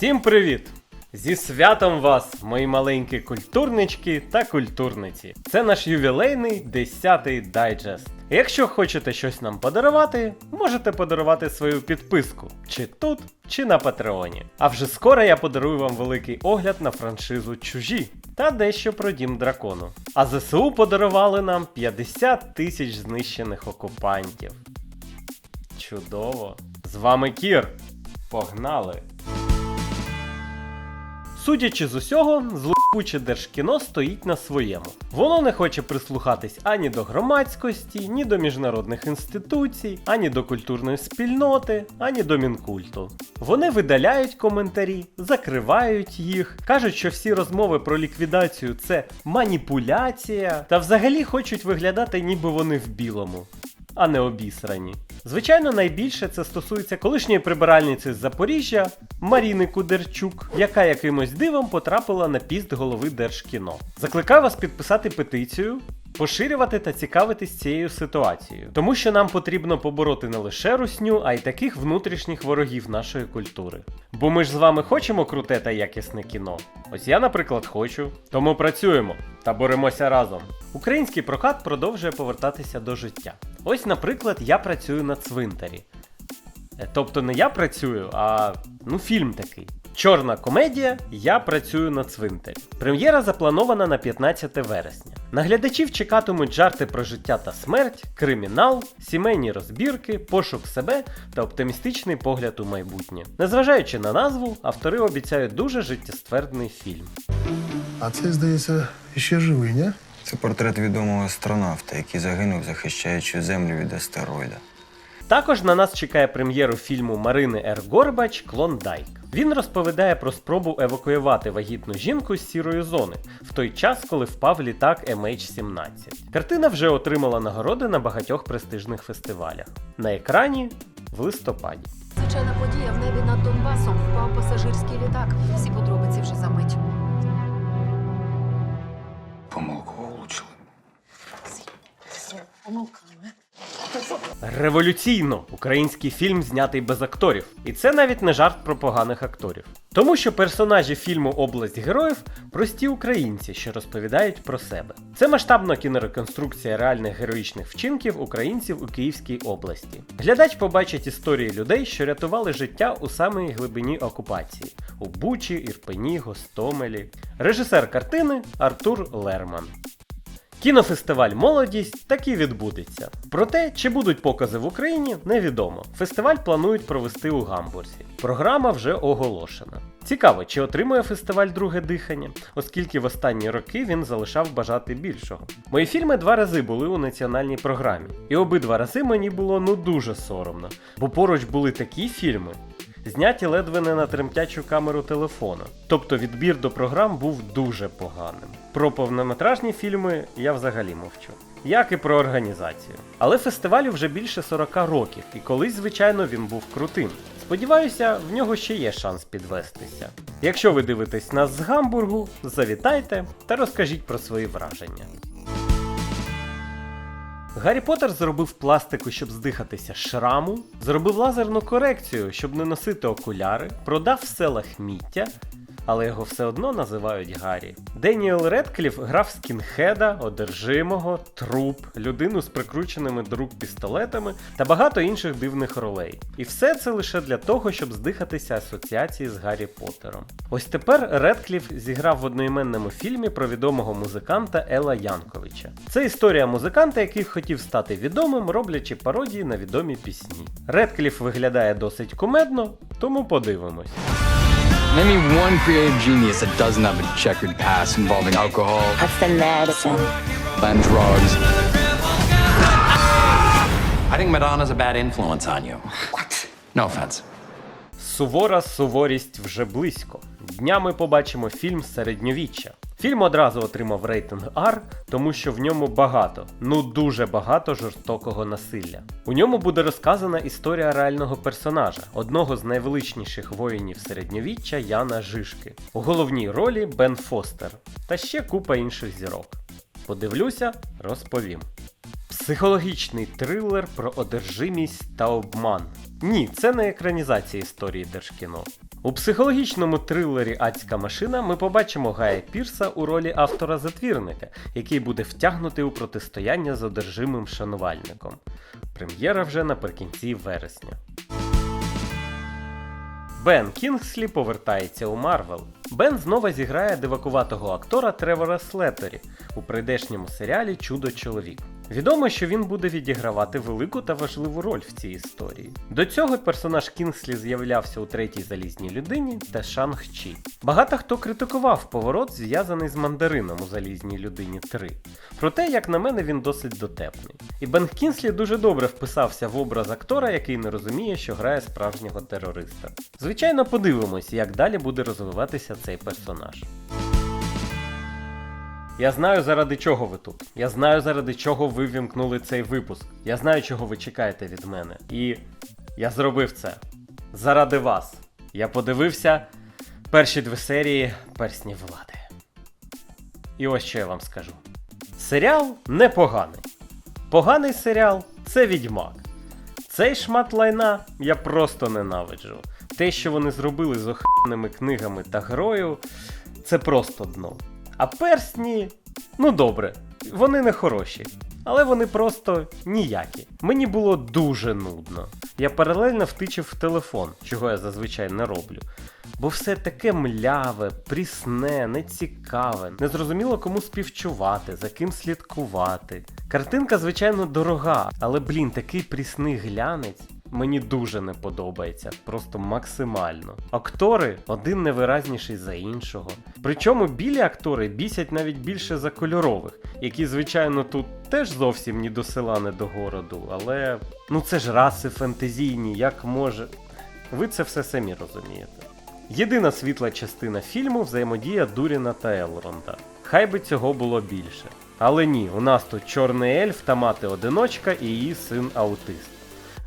Всім привіт! Зі святом вас, мої маленькі культурнички та культурниці. Це наш ювілейний 10-й дайджест. Якщо хочете щось нам подарувати, можете подарувати свою підписку чи тут, чи на Патреоні. А вже скоро я подарую вам великий огляд на франшизу Чужі та дещо про дім дракону. А ЗСУ подарували нам 50 тисяч знищених окупантів. Чудово! З вами Кір. Погнали! Судячи з усього, злопуче держкіно стоїть на своєму. Воно не хоче прислухатись ані до громадськості, ні до міжнародних інституцій, ані до культурної спільноти, ані до мінкульту. Вони видаляють коментарі, закривають їх, кажуть, що всі розмови про ліквідацію це маніпуляція, та взагалі хочуть виглядати, ніби вони в білому а не обісрані. Звичайно, найбільше це стосується колишньої прибиральниці з Запоріжжя Маріни Кудерчук, яка якимось дивом потрапила на піст голови Держкіно. Закликаю вас підписати петицію. Поширювати та цікавитись цією ситуацією, тому що нам потрібно побороти не лише русню, а й таких внутрішніх ворогів нашої культури. Бо ми ж з вами хочемо круте та якісне кіно. Ось я, наприклад, хочу. Тому працюємо та боремося разом. Український прокат продовжує повертатися до життя. Ось, наприклад, я працюю на цвинтарі. Е, Тобто не я працюю, а ну фільм такий. Чорна комедія Я працюю на цвинтарі. Прем'єра запланована на 15 вересня. Наглядачів чекатимуть жарти про життя та смерть, кримінал, сімейні розбірки, пошук себе та оптимістичний погляд у майбутнє. Незважаючи на назву, автори обіцяють дуже життєствердний фільм. А це, здається, ще живий, ні? Це портрет відомого астронавта, який загинув, захищаючи землю від астероїда. Також на нас чекає прем'єру фільму Марини Р. Горбач Клондайк. Він розповідає про спробу евакуювати вагітну жінку з сірої зони в той час, коли впав літак MH17. Картина вже отримала нагороди на багатьох престижних фестивалях. На екрані в листопаді. Звичайна подія в небі над Донбасом впав пасажирський літак. Всі подробиці вже за мить. Помилку влучили. Революційно український фільм знятий без акторів. І це навіть не жарт про поганих акторів. Тому що персонажі фільму Область героїв прості українці, що розповідають про себе. Це масштабна кінореконструкція реальних героїчних вчинків українців у Київській області. Глядач побачить історії людей, що рятували життя у самій глибині окупації у Бучі, Ірпені, Гостомелі. Режисер картини Артур Лерман. Кінофестиваль Молодість таки відбудеться. Проте, чи будуть покази в Україні, невідомо. Фестиваль планують провести у Гамбурзі. Програма вже оголошена. Цікаво, чи отримує фестиваль друге дихання, оскільки в останні роки він залишав бажати більшого. Мої фільми два рази були у національній програмі, і обидва рази мені було ну дуже соромно, бо поруч були такі фільми, зняті ледве не на тремтячу камеру телефона. Тобто відбір до програм був дуже поганим. Про повнометражні фільми я взагалі мовчу. Як і про організацію. Але фестивалю вже більше 40 років, і колись, звичайно, він був крутим. Сподіваюся, в нього ще є шанс підвестися. Якщо ви дивитесь нас з Гамбургу, завітайте та розкажіть про свої враження. Гаррі Поттер зробив пластику, щоб здихатися шраму, зробив лазерну корекцію, щоб не носити окуляри, продав все лахміття, але його все одно називають Гаррі. Деніел Редкліф грав скінхеда, одержимого, труп, людину з прикрученими до рук пістолетами та багато інших дивних ролей. І все це лише для того, щоб здихатися асоціації з Гаррі Поттером. Ось тепер Редкліф зіграв в одноіменному фільмі про відомого музиканта Ела Янковича. Це історія музиканта, який хотів стати відомим, роблячи пародії на відомі пісні. Редкліф виглядає досить кумедно, тому подивимось. Name me one creative genius that doesn't have a checkered past involving alcohol That's the medicine. and drugs. I think Madonna's a bad influence on you. What? No offense. Сувора суворість вже близько. Днями побачимо фільм Середньовіччя. Фільм одразу отримав рейтинг R, тому що в ньому багато, ну дуже багато жорстокого насилля. У ньому буде розказана історія реального персонажа, одного з найвеличніших воїнів середньовіччя Яна Жишки. У головній ролі Бен Фостер та ще купа інших зірок. Подивлюся, розповім. Психологічний трилер про одержимість та обман. Ні, це не екранізація історії Держкіно. У психологічному трилері Адська машина ми побачимо Гая Пірса у ролі автора-затвірника, який буде втягнутий у протистояння з одержимим шанувальником. Прем'єра вже наприкінці вересня. Бен Кінгслі повертається у Марвел. Бен знову зіграє дивакуватого актора Тревора Слетері у прийдешньому серіалі Чудо чоловік. Відомо, що він буде відігравати велику та важливу роль в цій історії. До цього персонаж Кінгслі з'являвся у третій залізній людині та Шанг Чі. Багато хто критикував поворот, зв'язаний з мандарином у залізній людині 3. Проте, як на мене, він досить дотепний. І Бен Кінслі дуже добре вписався в образ актора, який не розуміє, що грає справжнього терориста. Звичайно, подивимось, як далі буде розвиватися цей персонаж. Я знаю, заради чого ви тут. Я знаю, заради чого ви вімкнули цей випуск. Я знаю, чого ви чекаєте від мене. І я зробив це. Заради вас. Я подивився перші дві серії персні влади. І ось що я вам скажу: серіал непоганий. Поганий серіал це відьмак. Цей шмат лайна я просто ненавиджу. Те, що вони зробили з охраними книгами та грою, це просто дно. А персні, ну добре, вони не хороші, але вони просто ніякі. Мені було дуже нудно. Я паралельно втичив в телефон, чого я зазвичай не роблю. Бо все таке мляве, прісне, нецікаве, незрозуміло кому співчувати, за ким слідкувати. Картинка, звичайно, дорога, але блін, такий прісний глянець. Мені дуже не подобається, просто максимально. Актори один невиразніший за іншого. Причому білі актори бісять навіть більше за кольорових, які, звичайно, тут теж зовсім ні до села, не до городу, але ну це ж раси фентезійні, як може. Ви це все самі розумієте. Єдина світла частина фільму взаємодія Дуріна та Елронда. Хай би цього було більше. Але ні, у нас тут чорний ельф та мати одиночка і її син аутист.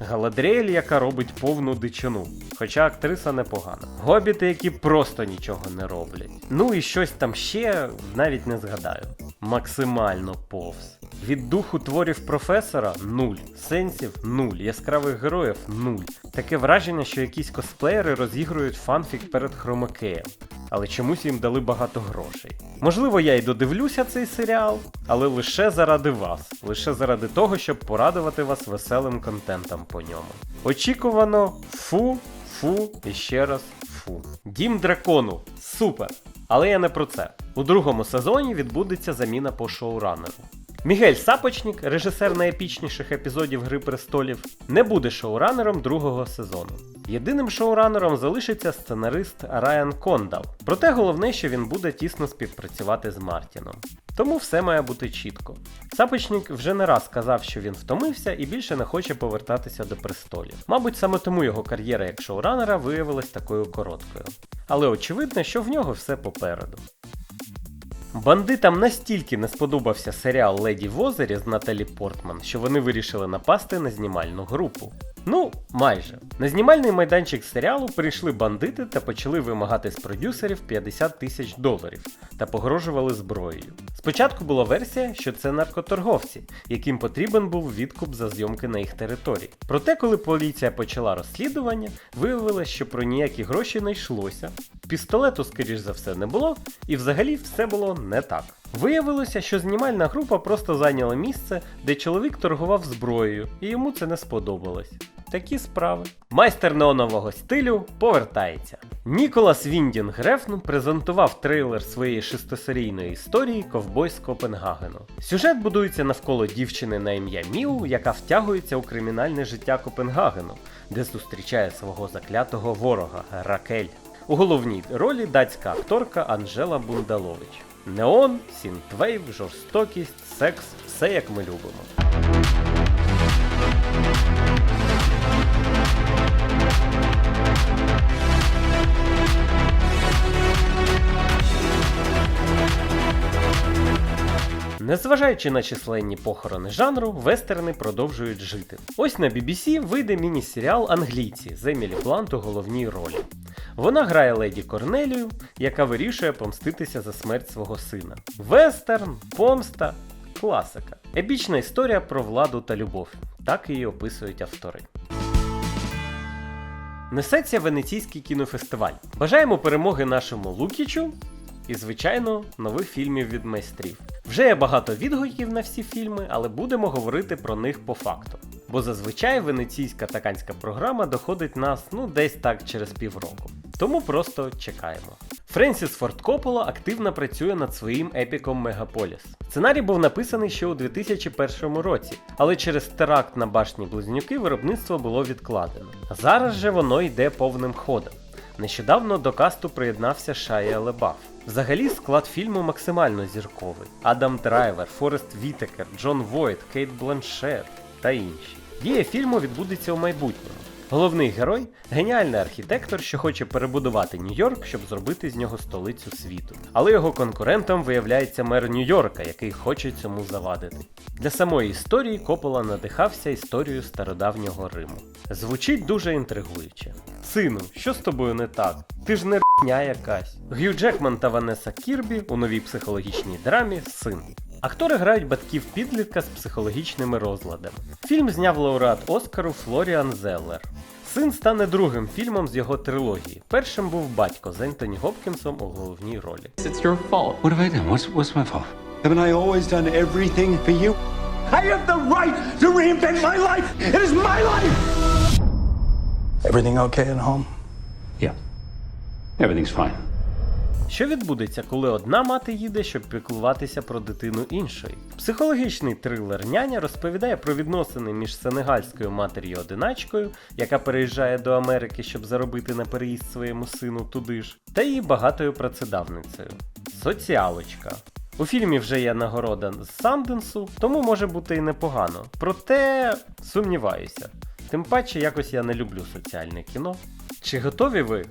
Галадріель, яка робить повну дичину, хоча актриса непогана. Гобіти, які просто нічого не роблять. Ну і щось там ще навіть не згадаю. Максимально повз. Від духу творів професора нуль, сенсів нуль, яскравих героїв нуль. Таке враження, що якісь косплеєри розігрують фанфік перед хромакеєм, але чомусь їм дали багато грошей. Можливо, я й додивлюся цей серіал, але лише заради вас, лише заради того, щоб порадувати вас веселим контентом по ньому. Очікувано фу, фу і ще раз фу. Дім дракону. Супер! Але я не про це. У другому сезоні відбудеться заміна по шоуранеру. Мігель Сапочнік, режисер найепічніших епізодів Гри престолів, не буде шоуранером другого сезону. Єдиним шоуранером залишиться сценарист Райан Кондал. Проте головне, що він буде тісно співпрацювати з Мартіном. Тому все має бути чітко. Сапочник вже не раз сказав, що він втомився і більше не хоче повертатися до престолів. Мабуть, саме тому його кар'єра як шоуранера виявилась такою короткою. Але очевидно, що в нього все попереду. Бандитам настільки не сподобався серіал Леді в озері з Наталі Портман, що вони вирішили напасти на знімальну групу. Ну, майже. На знімальний майданчик серіалу прийшли бандити та почали вимагати з продюсерів 50 тисяч доларів та погрожували зброєю. Спочатку була версія, що це наркоторговці, яким потрібен був відкуп за зйомки на їх території. Проте, коли поліція почала розслідування, виявилось, що про ніякі гроші не йшлося. Пістолету, скоріш за все, не було, і взагалі все було не так. Виявилося, що знімальна група просто зайняла місце, де чоловік торгував зброєю, і йому це не сподобалось. Такі справи. Майстер неонового стилю повертається. Ніколас Віндін Грефн презентував трейлер своєї шестисерійної історії Ковбой з Копенгагену. Сюжет будується навколо дівчини на ім'я Міу, яка втягується у кримінальне життя Копенгагену, де зустрічає свого заклятого ворога Ракель. У головній ролі датська акторка Анжела Бундалович. Неон, сінтвейв, жорстокість, секс все як ми любимо. Незважаючи на численні похорони жанру, вестерни продовжують жити. Ось на BBC вийде міні-серіал Англійці з Емілі Блант у головній ролі. Вона грає леді Корнелію, яка вирішує помститися за смерть свого сина. Вестерн, помста, класика. Епічна історія про владу та любов. Так її описують автори. Несеться Венеційський кінофестиваль. Бажаємо перемоги нашому Лукічу і, звичайно, нових фільмів від майстрів. Вже є багато відгуків на всі фільми, але будемо говорити про них по факту. Бо зазвичай венеційська та канська програма доходить нас ну десь так через півроку. Тому просто чекаємо. Френсіс Форд Коппола активно працює над своїм епіком Мегаполіс. Сценарій був написаний ще у 2001 році, але через теракт на башні Близнюки виробництво було відкладено. Зараз же воно йде повним ходом. Нещодавно до касту приєднався Шая Лебаф. Взагалі склад фільму максимально зірковий: Адам Драйвер, Форест Вітекер, Джон Войт, Кейт Бланшет та інші. Дія фільму відбудеться у майбутньому. Головний герой геніальний архітектор, що хоче перебудувати Нью-Йорк, щоб зробити з нього столицю світу. Але його конкурентом виявляється мер Нью-Йорка, який хоче цьому завадити. Для самої історії Копола надихався історією стародавнього Риму. Звучить дуже інтригуюче. Сину, що з тобою не так? Ти ж не р**ня якась. Г'ю Джекман та Ванеса Кірбі у новій психологічній драмі Син. Актори грають батьків підлітка з психологічними розладами. Фільм зняв лауреат Оскару Флоріан Зеллер. Син стане другим фільмом з його трилогії. Першим був батько з Ентоні Гопкінсом у головній ролі. It's your fault. What have I done? What's, what's my fault? Haven't I always done everything for you? I have the right to reinvent my life. It is my life. Everything okay at home? Yeah. Everything's fine. Що відбудеться, коли одна мати їде, щоб піклуватися про дитину іншої? Психологічний трилер няня розповідає про відносини між сенегальською матір'ю одиначкою, яка переїжджає до Америки, щоб заробити на переїзд своєму сину туди ж, та її багатою працедавницею. Соціалочка. У фільмі вже є нагорода з Санденсу, тому може бути і непогано. Проте сумніваюся. Тим паче якось я не люблю соціальне кіно. Чи готові ви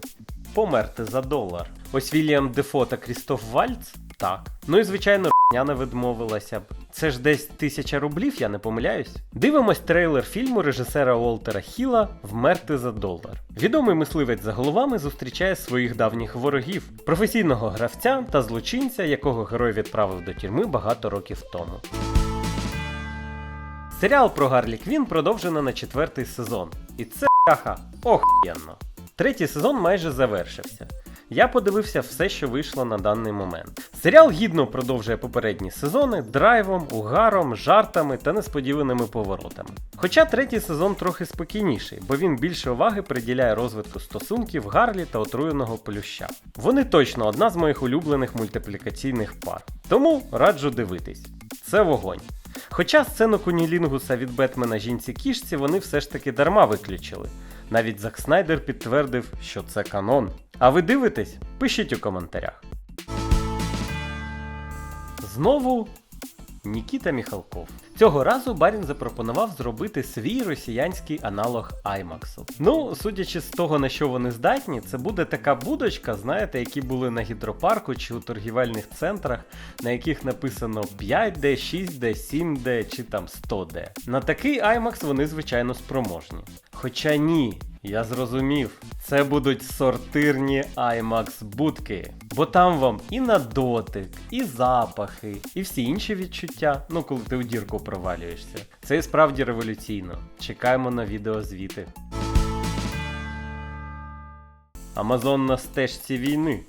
померти за долар? Ось Вільям Дефо та Крістоф Вальц? Так. Ну і звичайно, я не відмовилася б. Це ж десь тисяча рублів, я не помиляюсь. Дивимось трейлер фільму режисера Уолтера Хіла Вмерти за долар. Відомий мисливець за головами зустрічає своїх давніх ворогів, професійного гравця та злочинця, якого герой відправив до тюрми багато років тому. Серіал про Гарлі Квін продовжено на четвертий сезон. І це ха охуєнно. Третій сезон майже завершився. Я подивився все, що вийшло на даний момент. Серіал гідно продовжує попередні сезони драйвом, угаром, жартами та несподіваними поворотами. Хоча третій сезон трохи спокійніший, бо він більше уваги приділяє розвитку стосунків Гарлі та отруєного плюща. Вони точно одна з моїх улюблених мультиплікаційних пар. Тому раджу дивитись. Це вогонь. Хоча сцену Кунілінгуса від Бетмена жінці кішці вони все ж таки дарма виключили. Навіть Зак Снайдер підтвердив, що це канон. А ви дивитесь? Пишіть у коментарях. Знову Нікіта Міхалков. Цього разу Барін запропонував зробити свій росіянський аналог Аймаксу. Ну, судячи з того, на що вони здатні, це буде така будочка, знаєте, які були на гідропарку чи у торгівельних центрах, на яких написано 5D, 6D, 7D чи там 100D. На такий IMAX вони, звичайно, спроможні. Хоча ні, я зрозумів, це будуть сортирні IMAX будки. Бо там вам і на дотик, і запахи, і всі інші відчуття, ну коли ти у дірку провалюєшся. Це і справді революційно. Чекаємо на відеозвіти. Амазон на стежці війни.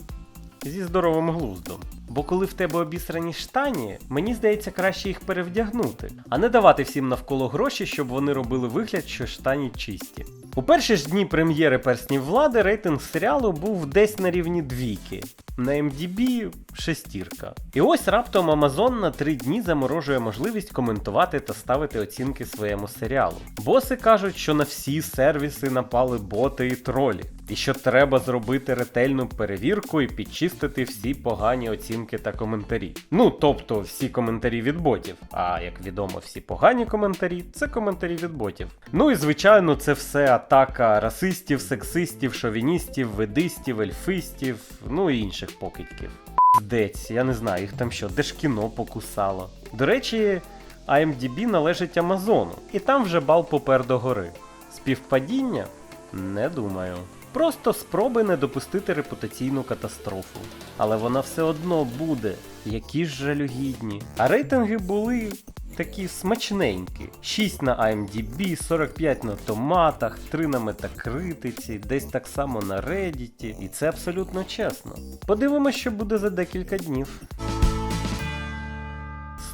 Зі здоровим глуздом. Бо коли в тебе обісрані штані, мені здається краще їх перевдягнути, а не давати всім навколо гроші, щоб вони робили вигляд, що штані чисті. У перші ж дні прем'єри перснів влади рейтинг серіалу був десь на рівні двійки. На MDB шестірка. І ось раптом Amazon на три дні заморожує можливість коментувати та ставити оцінки своєму серіалу. Боси кажуть, що на всі сервіси напали боти і тролі, і що треба зробити ретельну перевірку і підчистити всі погані оцінки та коментарі. Ну тобто всі коментарі від ботів. А як відомо, всі погані коментарі це коментарі від ботів. Ну і звичайно, це все атака расистів, сексистів, шовіністів, ведистів, ельфистів, ну і інших покидьків. Піздець, я не знаю, їх там що, держкіно покусало. До речі, IMDb належить Амазону, і там вже бал попер до гори. Співпадіння? Не думаю. Просто спроби не допустити репутаційну катастрофу. Але вона все одно буде, які ж жалюгідні. А рейтинги були такі смачненькі. 6 на IMDb, 45 на томатах, 3 на метакритиці, десь так само на Reddit, і це абсолютно чесно. Подивимося, що буде за декілька днів.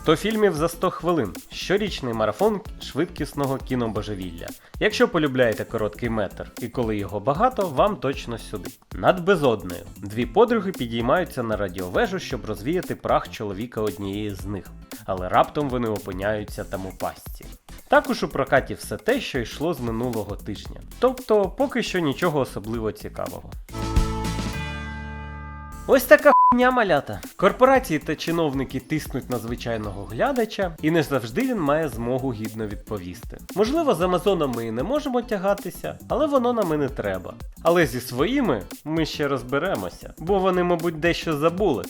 100 фільмів за 100 хвилин. Щорічний марафон швидкісного кінобожевілля. Якщо полюбляєте короткий метр і коли його багато, вам точно сюди. Над безоднею. Дві подруги підіймаються на радіовежу, щоб розвіяти прах чоловіка однієї з них. Але раптом вони опиняються там у пастці. Також у прокаті все те, що йшло з минулого тижня. Тобто, поки що нічого особливо цікавого. Ось така хуйня малята. Корпорації та чиновники тиснуть на звичайного глядача, і не завжди він має змогу гідно відповісти. Можливо, з Амазоном ми і не можемо тягатися, але воно нам і не треба. Але зі своїми ми ще розберемося, бо вони, мабуть, дещо забули.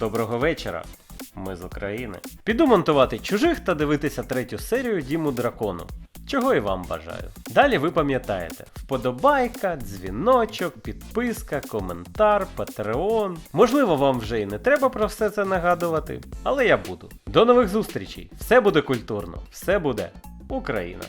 Доброго вечора. Ми з України. Піду монтувати чужих та дивитися третю серію Діму Дракону. Чого і вам бажаю. Далі ви пам'ятаєте: вподобайка, дзвіночок, підписка, коментар, патреон. Можливо, вам вже і не треба про все це нагадувати, але я буду. До нових зустрічей! Все буде культурно, все буде Україна!